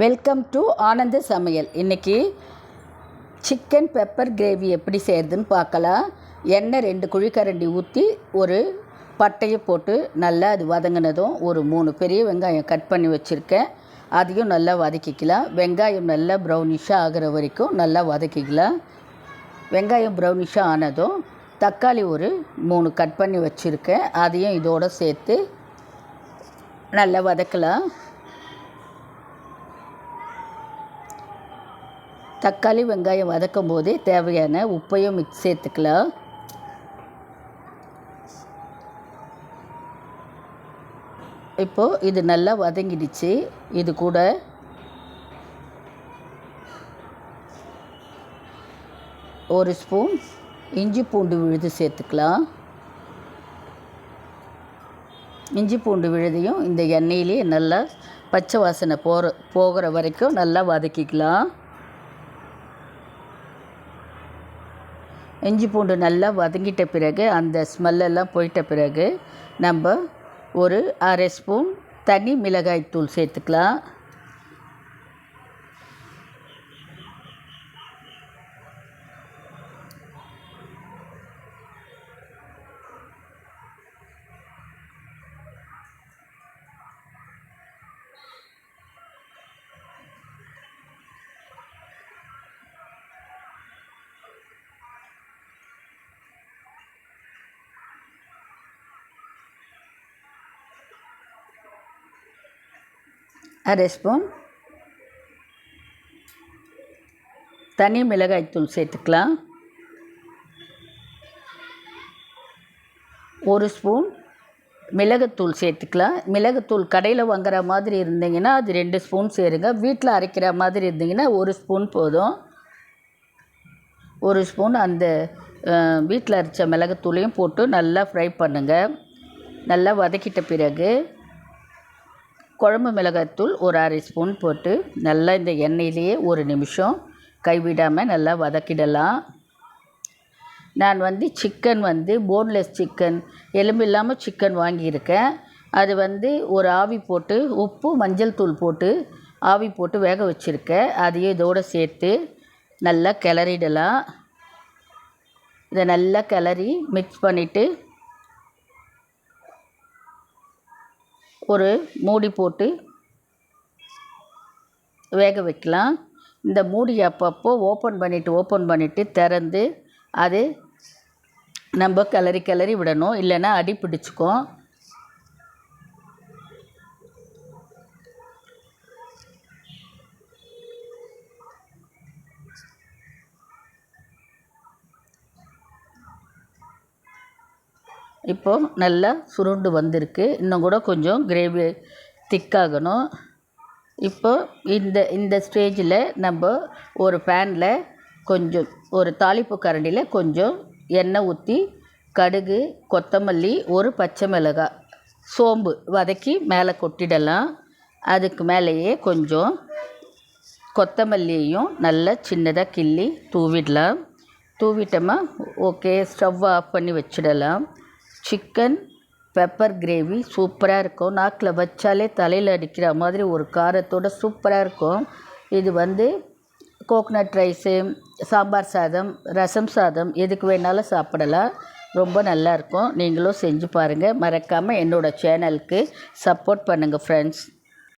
Welcome to ஆனந்த சமையல். இன்றைக்கி chicken pepper gravy எப்படி செய்கிறதுன்னு பார்க்கலாம். எண்ணெய் ரெண்டு குழிக்கரண்டி ஊற்றி ஒரு பட்டையை போட்டு நல்லா அது வதங்கினதும் ஒரு மூணு பெரிய வெங்காயம் கட் பண்ணி வச்சுருக்கேன். அதையும் நல்லா வதக்கிக்கலாம். வெங்காயம் நல்லா ப்ரௌனிஷாக ஆகிற வரைக்கும் நல்லா வதக்கிக்கலாம். வெங்காயம் ப்ரௌனிஷாக ஆனதும் தக்காளி ஒரு மூணு கட் பண்ணி வச்சுருக்கேன். அதையும் இதோடு சேர்த்து நல்லா வதக்கலாம். தக்காளி வெங்காயம் வதக்கும் போதே தேவையான உப்பையும் மிக்ஸ் சேர்த்துக்கலாம். இப்போது இது நல்லா வதங்கிடுச்சு. இது கூட ஒரு ஸ்பூன் இஞ்சி பூண்டு விழுது சேர்த்துக்கலாம். இஞ்சி பூண்டு விழுதையும் இந்த எண்ணெயிலே நல்லா பச்சை வாசனை போகிற போகிற வரைக்கும் நல்லா வதக்கிக்கலாம். இஞ்சி பூண்டு நல்லா வதங்கிட்ட பிறகு அந்த ஸ்மெல்லெல்லாம் போயிட்ட பிறகு நம்ம ஒரு அரை ஸ்பூன் தனி மிளகாய் தூள் சேர்த்துக்கலாம். அரை ஸ்பூன். தனி மிளகாய்த்தூள் சேர்த்துக்கலாம். ஒரு ஸ்பூன் மிளகுத்தூள் சேர்த்துக்கலாம். மிளகுத்தூள் கடையில் வாங்குற மாதிரி இருந்தீங்கன்னா அது ரெண்டு ஸ்பூன் சேருங்க. வீட்டில் அரைக்கிற மாதிரி இருந்தீங்கன்னா ஒரு ஸ்பூன் போதும். ஒரு ஸ்பூன் அந்த வீட்டில் அரைச்ச மிளகுத்தூளையும் போட்டு நல்லா ஃப்ரை பண்ணுங்கள் நல்லா வதக்கிட்ட பிறகு குழம்பு மிளகாய்த்தூள் ஒரு அரை ஸ்பூன் போட்டு நல்லா இந்த எண்ணெயிலேயே ஒரு நிமிஷம் கைவிடாமல் நல்லா வதக்கிடலாம். நான் வந்து சிக்கன் வந்து போன்லெஸ் சிக்கன் எலும்பு இல்லாமல் சிக்கன் வாங்கியிருக்கேன். அது வந்து ஒரு ஆவி போட்டு உப்பு மஞ்சள் தூள் போட்டு ஆவி போட்டு வேக வச்சுருக்கேன். அதையும் இதோடு சேர்த்து நல்லா கிளறிடலாம். இதை நல்லா கிளறி மிக்ஸ் பண்ணிவிட்டு ஒரு மூடி போட்டு வேக வைக்கலாம். இந்த மூடி அப்பப்போ ஓப்பன் பண்ணிவிட்டு ஓப்பன் பண்ணிவிட்டு திறந்து அது நம்ம கிளறி கிளறி விடணும். இல்லைன்னா அடி பிடிச்சிக்கும் இப்போது நல்லா சுருண்டு வந்திருக்கு. இன்னும் கூட கொஞ்சம் கிரேவி திக்காகணும் இப்போ இந்த இந்த ஸ்டேஜில் நம்ம ஒரு பேனில் கொஞ்சம் ஒரு தாளிப்பு கரண்டியில் கொஞ்சம் எண்ணெய் ஊற்றி கடுகு கொத்தமல்லி ஒரு பச்சை மிளகாய் சோம்பு வதக்கி மேலே கொட்டிடலாம். அதுக்கு மேலேயே கொஞ்சம் கொத்தமல்லியையும் நல்லா சின்னதாக கிள்ளி தூவிடலாம். தூவிட்டோமா ஓகே ஸ்டவ் ஆஃப் பண்ணி வச்சிடலாம். சிக்கன் பெப்பர் கிரேவி சூப்பராக இருக்கும். நாக்கில் வச்சாலே தலையில் அடிக்கிற மாதிரி ஒரு காரத்தோட சூப்பராக இருக்கும். இது வந்து கோகனட் ரைஸு சாம்பார் சாதம் ரசம் சாதம் எதுக்கு வேணாலும் சாப்பிடலாம். ரொம்ப நல்லாயிருக்கும் நீங்களும் செஞ்சு பாருங்கள் மறக்காமல் என்னோடய சேனலுக்கு சப்போர்ட் பண்ணுங்கள் ஃப்ரெண்ட்ஸ்